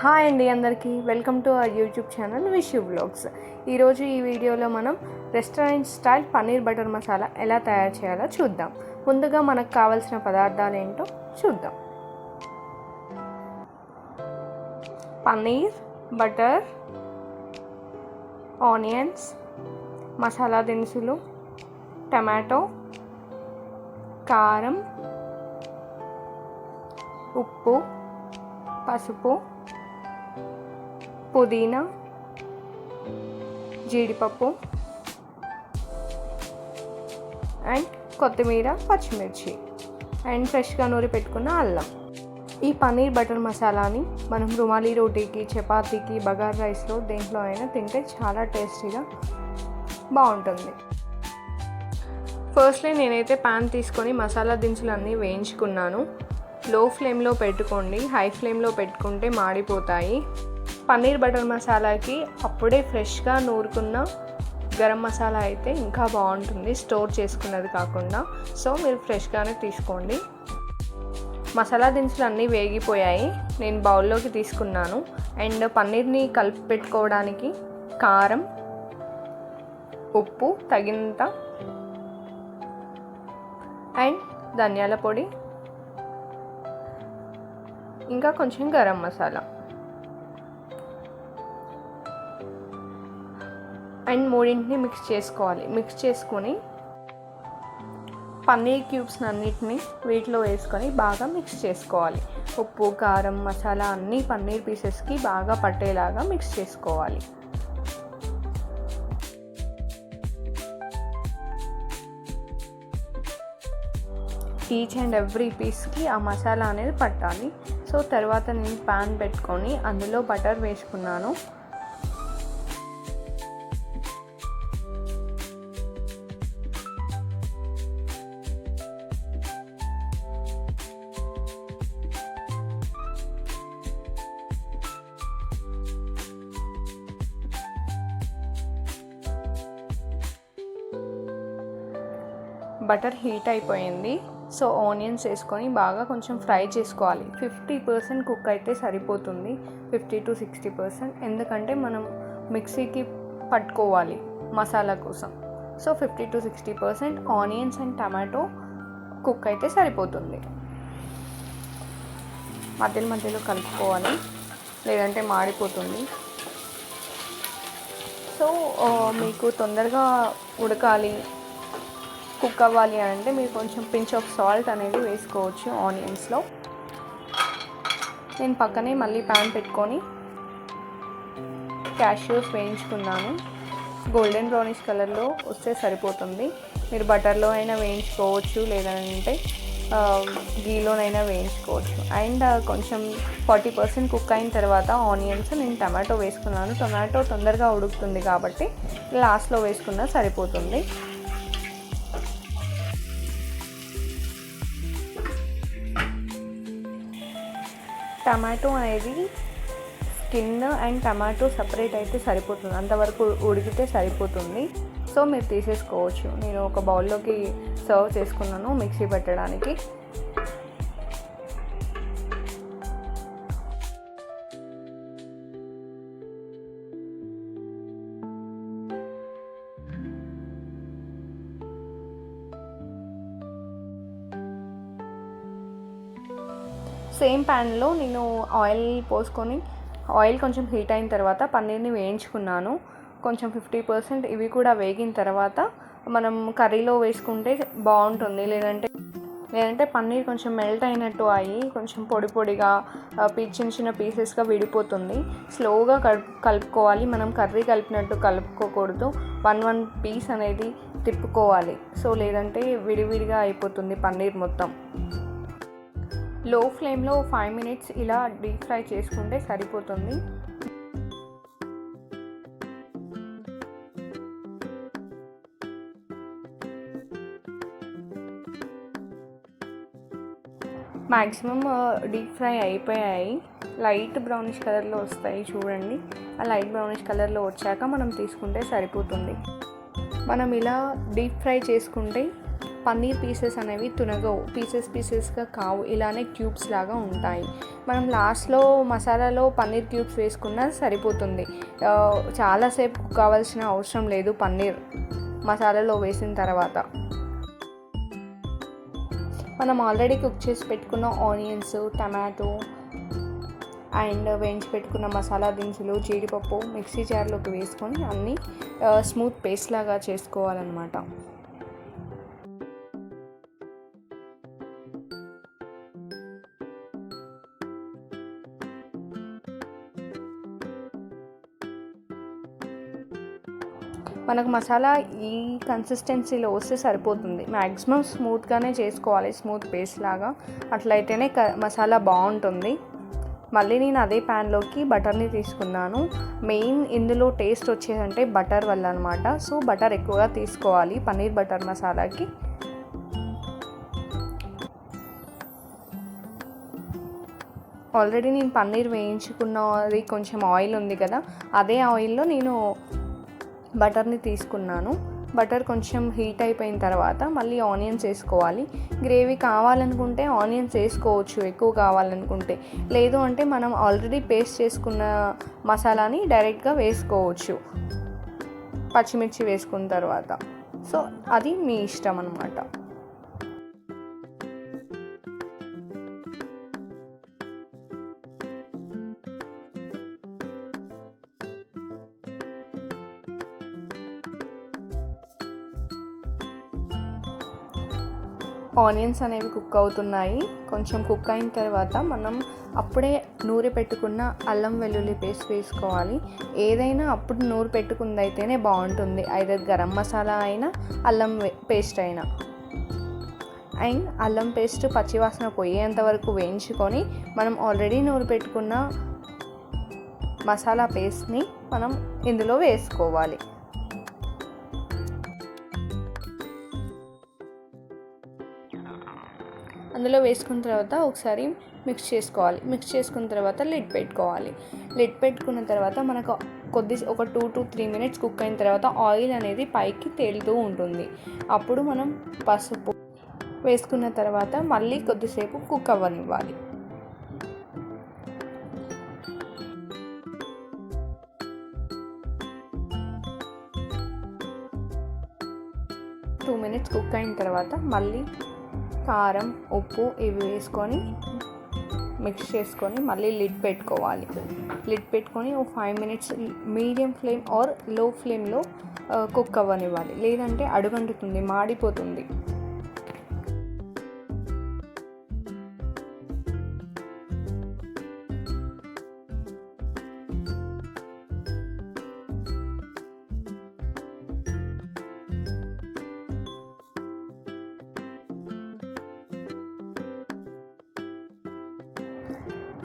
Hi అండి అందరికీ. Welcome to our YouTube channel Vish blogs ఈరోజు ఈ వీడియోలో మనం restaurant style paneer butter masala ఎలా తయారు చేయాలో చూద్దాం. ముందుగా మనకు కావాల్సిన పదార్థాలు ఏంటో చూద్దాం. పన్నీర్ బటర్ ఆనియన్స్ మసాలా దినుసులు టమాటో కారం ఉప్పు పసుపు పుదీనా జీడిపప్పు అండ్ కొత్తిమీర పచ్చిమిర్చి అండ్ ఫ్రెష్గా నూరి పెట్టుకున్న అల్లం. ఈ పన్నీర్ బటర్ మసాలాని మనం రుమాలి రోటీకి చపాతీకి బగార్ రైస్లో దేంట్లో అయినా తింటే చాలా టేస్టీగా బాగుంటుంది. ఫస్ట్లీ నేనైతే ప్యాన్ తీసుకొని మసాలా దినుసులన్నీ వేయించుకున్నాను. లో ఫ్లేమ్లో పెట్టుకోండి. హై ఫ్లేమ్లో పెట్టుకుంటే మాడిపోతాయి. పన్నీర్ బటర్ మసాలాకి అప్పుడే ఫ్రెష్గా నూరుకున్న గరం మసాలా అయితే ఇంకా బాగుంటుంది స్టోర్ చేసుకున్నది కాకుండా. సో మీరు ఫ్రెష్గానే తీసుకోండి. మసాలా దినుసులు అన్నీ వేగిపోయాయి. నేను బౌల్లోకి తీసుకున్నాను. అండ్ పన్నీర్ని కలిపి పెట్టుకోవడానికి కారం ఉప్పు తగినంత అండ్ ధనియాల పొడి. ఇంకా కొంచెం గరం మసాలా. అండ్ మూడింటిని మిక్స్ చేసుకోవాలి. మిక్స్ చేసుకొని పన్నీర్ క్యూబ్స్ అన్నిటిని వీటిలో వేసుకొని బాగా మిక్స్ చేసుకోవాలి. ఉప్పు కారం మసాలా అన్నీ పన్నీర్ పీసెస్కి బాగా పట్టేలాగా మిక్స్ చేసుకోవాలి. ఈచ్ అండ్ ఎవ్రీ పీస్కి ఆ మసాలా అనేది పట్టాలి. సో తర్వాత నేను ప్యాన్ పెట్టుకొని అందులో బటర్ వేసుకున్నాను. బటర్ హీట్ అయిపోయింది. సో ఆనియన్స్ వేసుకొని బాగా కొంచెం ఫ్రై చేసుకోవాలి. ఫిఫ్టీ పర్సెంట్ కుక్ అయితే సరిపోతుంది. Fifty to sixty percent. ఎందుకంటే మనం మిక్సీకి పట్టుకోవాలి మసాలా కోసం. So fifty to sixty percent onions and tomato cook అయితే సరిపోతుంది. మధ్యలో మధ్యలో కలుపుకోవాలి. లేదంటే మాడిపోతుంది. సో మీకు తొందరగా ఉడకాలి. కుక్ అవ్వాలి అని అంటే మీరు కొంచెం పించ్ ఆఫ్ సాల్ట్ అనేది వేసుకోవచ్చు ఆనియన్స్లో. నేను పక్కనే మళ్ళీ ప్యాన్ పెట్టుకొని క్యాష్యూస్ వేయించుకున్నాను. గోల్డెన్ బ్రౌనిష్ కలర్లో వస్తే సరిపోతుంది. మీరు బటర్లో అయినా వేయించుకోవచ్చు లేదంటే గీలోనైనా వేయించుకోవచ్చు. అండ్ కొంచెం ఫార్టీ పర్సెంట్ కుక్ అయిన తర్వాత ఆనియన్స్ నేను టమాటో వేసుకున్నాను. టొమాటో తొందరగా ఉడుకుతుంది కాబట్టి లాస్ట్లో వేసుకున్నా సరిపోతుంది. టమాటో అనేది స్కిన్ అండ్ టమాటో సపరేట్ అయితే సరిపోతుంది. అంతవరకు ఉడికితే సరిపోతుంది. సో మీరు తీసేసుకోవచ్చు. నేను ఒక బౌల్లోకి సర్వ్ చేసుకున్నాను మిక్సీ పెట్టడానికి. సేమ్ ప్యాన్లో నేను ఆయిల్ పోసుకొని ఆయిల్ కొంచెం హీట్ అయిన తర్వాత పన్నీర్ని వేయించుకున్నాను. కొంచెం ఫిఫ్టీ పర్సెంట్ ఇవి కూడా వేగిన తర్వాత మనం కర్రీలో వేసుకుంటే బాగుంటుంది. లేదంటే లేదంటే పన్నీర్ కొంచెం మెల్ట్ అయినట్టు అయ్యి కొంచెం పొడి పొడిగా చిన్న చిన్న పీసెస్గా విడిపోతుంది. స్లోగా కలుపు కలుపుకోవాలి. మనం కర్రీ కలిపినట్టు కలుపుకోకూడదు. వన్ వన్ పీస్ అనేది తిప్పుకోవాలి. సో లేదంటే విడివిడిగా అయిపోతుంది పన్నీర్ మొత్తం. లో ఫ్లేమ్లో ఫైవ్ మినిట్స్ ఇలా డీప్ ఫ్రై చేసుకుంటే సరిపోతుంది. మ్యాక్సిమం డీప్ ఫ్రై అయిపోయాయి. లైట్ బ్రౌనిష్ కలర్లో వస్తాయి చూడండి. ఆ లైట్ బ్రౌనిష్ కలర్లో వచ్చాక మనం తీసుకుంటే సరిపోతుంది. మనం ఇలా డీప్ ఫ్రై చేసుకుంటే పన్నీర్ పీసెస్ అనేవి తునగవు. పీసెస్ పీసెస్గా కావు. ఇలానే క్యూబ్స్ లాగా ఉంటాయి. మనం లాస్ట్లో మసాలాలో పన్నీర్ క్యూబ్స్ వేసుకున్నా సరిపోతుంది. చాలాసేపు కావాల్సిన అవసరం లేదు పన్నీర్ మసాలాలో వేసిన తర్వాత. మనం ఆల్రెడీ కుక్ చేసి పెట్టుకున్న ఆనియన్స్ టమాటో అండ్ వేయించి పెట్టుకున్న మసాలా దినుసులు జీడిపప్పు మిక్సీ జార్లోకి వేసుకొని అన్నీ స్మూత్ పేస్ట్ లాగా చేసుకోవాలన్నమాట. మనకు మసాలా ఈ కన్సిస్టెన్సీలో వస్తే సరిపోతుంది. మ్యాక్సిమం స్మూత్గానే చేసుకోవాలి. స్మూత్ పేస్ట్ లాగా. అట్లయితేనే క మసాలా బాగుంటుంది. మళ్ళీ నేను అదే ప్యాన్లోకి బటర్ని తీసుకున్నాను. మెయిన్ ఇందులో టేస్ట్ వచ్చేదంటే బటర్ వల్ల అనమాట సో బటర్ ఎక్కువగా తీసుకోవాలి. పన్నీర్ బటర్ మసాలాకి. ఆల్రెడీ నేను పన్నీర్ వేయించుకున్నది కొంచెం ఆయిల్ ఉంది కదా. అదే ఆయిల్లో నేను బటర్ని తీసుకున్నాను. బటర్ కొంచెం హీట్ అయిపోయిన తర్వాత మళ్ళీ ఆనియన్స్ వేసుకోవాలి. గ్రేవీ కావాలనుకుంటే ఆనియన్స్ వేసుకోవచ్చు ఎక్కువ కావాలనుకుంటే. లేదు అంటే మనం ఆల్రెడీ పేస్ట్ చేసుకున్న మసాలాని డైరెక్ట్గా వేసుకోవచ్చు. పచ్చిమిర్చి వేసుకున్న తర్వాత. సో అది మీ ఇష్టం అనమాట ఆనియన్స్ అనేవి కుక్ అవుతున్నాయి. కొంచెం కుక్ అయిన తర్వాత మనం అప్పుడే నూరి పెట్టుకున్న అల్లం వెల్లుల్లి పేస్ట్ వేసుకోవాలి. ఏదైనా అప్పుడు నూరి పెట్టుకుంది అయితేనే బాగుంటుంది. ఐదర్ గరం మసాలా అయినా అల్లం పేస్ట్ అయినా. అండ్ అల్లం పేస్ట్ పచ్చివాసన పోయేంత వరకు వేయించుకొని మనం ఆల్రెడీ నూరి పెట్టుకున్న మసాలా పేస్ట్ని మనం ఇందులో వేసుకోవాలి. అందులో వేసుకున్న తర్వాత ఒకసారి మిక్స్ చేసుకోవాలి. మిక్స్ చేసుకున్న తర్వాత లిడ్ పెట్టుకోవాలి. లిడ్ పెట్టుకున్న తర్వాత మనకు కొద్ది ఒక two to three minutes cook అయిన తర్వాత ఆయిల్ అనేది పైకి తేలుతూ ఉంటుంది. అప్పుడు మనం పసుపు వేసుకున్న తర్వాత మళ్ళీ కొద్దిసేపు కుక్ అవ్వనివ్వాలి. టూ మినిట్స్ కుక్ అయిన తర్వాత మళ్ళీ కారం ఉప్పు ఇవి వేసుకొని మిక్స్ చేసుకొని మళ్ళీ లిడ్ పెట్టుకోవాలి. లిడ్ పెట్టుకొని ఒక ఫైవ్ మినిట్స్ మీడియం ఫ్లేమ్ ఆర్లో uh, ఫ్లేమ్లో కుక్ అవ్వనివ్వాలి. లేదంటే అడుగంటుతుంది మాడిపోతుంది.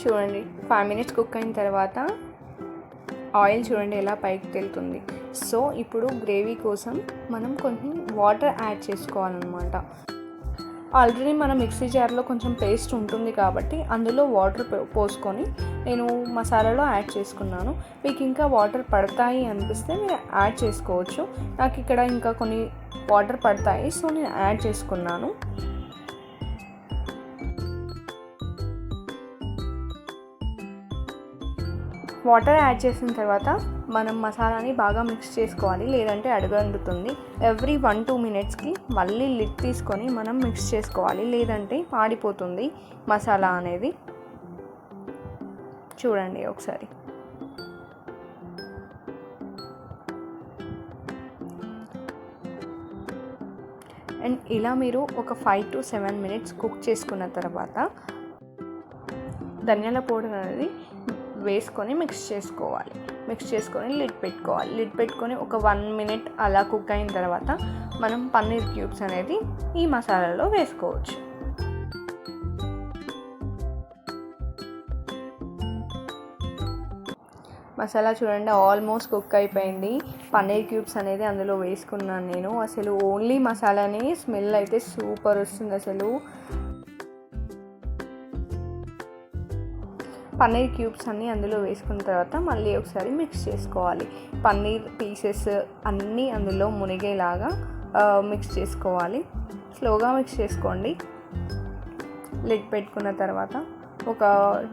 చూడండి ఫైవ్ మినిట్స్ కుక్ అయిన తర్వాత ఆయిల్ చూడండి ఎలా పైకి తెలుతుంది. సో ఇప్పుడు గ్రేవీ కోసం మనం కొంచెం వాటర్ యాడ్ చేసుకోవాలన్నమాట. ఆల్రెడీ మన మిక్సీ జార్లో కొంచెం పేస్ట్ ఉంటుంది కాబట్టి అందులో వాటర్ పోసుకొని నేను మసాలాలో యాడ్ చేసుకున్నాను. మీకు ఇంకా వాటర్ పడతాయి అనిపిస్తే మీరు యాడ్ చేసుకోవచ్చు. నాకు ఇక్కడ ఇంకా కొన్ని వాటర్ పడతాయి సో నేను యాడ్ చేసుకున్నాను. వాటర్ యాడ్ చేసిన తర్వాత మనం మసాలాని బాగా మిక్స్ చేసుకోవాలి లేదంటే అడుగందుతుంది. ఎవ్రీ వన్ టూ మినిట్స్కి మళ్ళీ లిడ్ తీసుకొని మనం మిక్స్ చేసుకోవాలి లేదంటే పాడిపోతుంది మసాలా అనేది. చూడండి ఒకసారి. అండ్ ఇలా మీరు ఒక five to seven minutes cook చేసుకున్న తర్వాత ధనియాల పౌడర్ అనేది వేసుకొని మిక్స్ చేసుకోవాలి. మిక్స్ చేసుకొని లిడ్ పెట్టుకోవాలి. లిడ్ పెట్టుకొని ఒక వన్ మినిట్ అలా కుక్ అయిన తర్వాత మనం పన్నీర్ క్యూబ్స్ అనేది ఈ మసాలాలో వేసుకోవచ్చు. మసాలా చూడండి ఆల్మోస్ట్ కుక్ అయిపోయింది. పన్నీర్ క్యూబ్స్ అనేది అందులో వేసుకున్నాను నేను. అసలు ఓన్లీ మసాలానే స్మెల్ అయితే సూపర్ వస్తుంది అసలు. పన్నీర్ క్యూబ్స్ అన్నీ అందులో వేసుకున్న తర్వాత మళ్ళీ ఒకసారి మిక్స్ చేసుకోవాలి. పన్నీర్ పీసెస్ అన్నీ అందులో మునిగేలాగా మిక్స్ చేసుకోవాలి. స్లోగా మిక్స్ చేసుకోండి. లిడ్ పెట్టుకున్న తర్వాత ఒక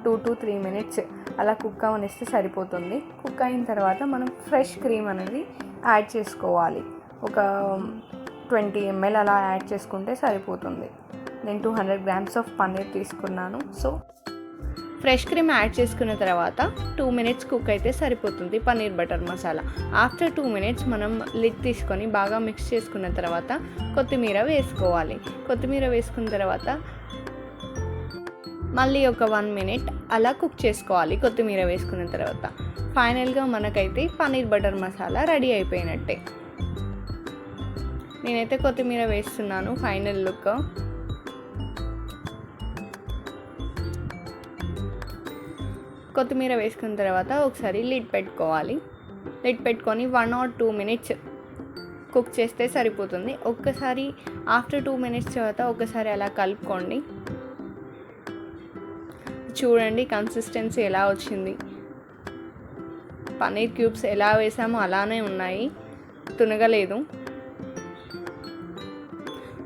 టూ టు త్రీ మినిట్స్ అలా కుక్ అవనిస్తే సరిపోతుంది. కుక్ అయిన తర్వాత మనం ఫ్రెష్ క్రీమ్ అనేది యాడ్ చేసుకోవాలి. ఒక ట్వంటీ ఎంఎల్ అలా యాడ్ చేసుకుంటే సరిపోతుంది. నేను two hundred grams of paneer తీసుకున్నాను. సో ఫ్రెష్ క్రీమ్ యాడ్ చేసుకున్న తర్వాత టూ మినిట్స్ కుక్ అయితే సరిపోతుంది paneer butter masala. After two minutes మనం లిడ్ తీసుకొని బాగా మిక్స్ చేసుకున్న తర్వాత కొత్తిమీర వేసుకోవాలి. కొత్తిమీర వేసుకున్న తర్వాత మళ్ళీ ఒక వన్ మినిట్ అలా కుక్ చేసుకోవాలి కొత్తిమీర వేసుకున్న తర్వాత. ఫైనల్గా మనకైతే పన్నీర్ బటర్ మసాలా రెడీ అయిపోయినట్టే. నేనైతే కొత్తిమీర వేస్తున్నాను ఫైనల్ లుక్. కొత్తిమీర వేసుకున్న తర్వాత ఒకసారి లిడ్ పెట్టుకోవాలి. లిడ్ పెట్టుకొని one or two minutes cook చేస్తే సరిపోతుంది. ఒక్కసారి ఆఫ్టర్ టూ మినిట్స్ తర్వాత ఒకసారి అలా కలుపుకోండి. చూడండి కన్సిస్టెన్సీ ఎలా వచ్చింది. పన్నీర్ క్యూబ్స్ ఎలా వేసామో అలానే ఉన్నాయి. తునగలేదు.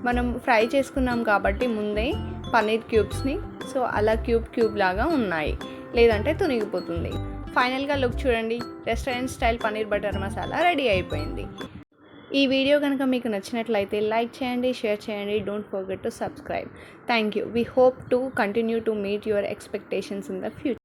మనం ఫ్రై చేసుకున్నాం కాబట్టి ముందే పన్నీర్ క్యూబ్స్ని సో అలా క్యూబ్ క్యూబ్ లాగా ఉన్నాయి. లేదంటే తునిగిపోతుంది. ఫైనల్గా లుక్ చూడండి. Restaurant style paneer butter masala ready అయిపోయింది. ఈ వీడియో కనుక మీకు నచ్చినట్లయితే లైక్ చేయండి షేర్ చేయండి. Don't forget to subscribe. Thank you we hope to continue to meet your expectations in the future.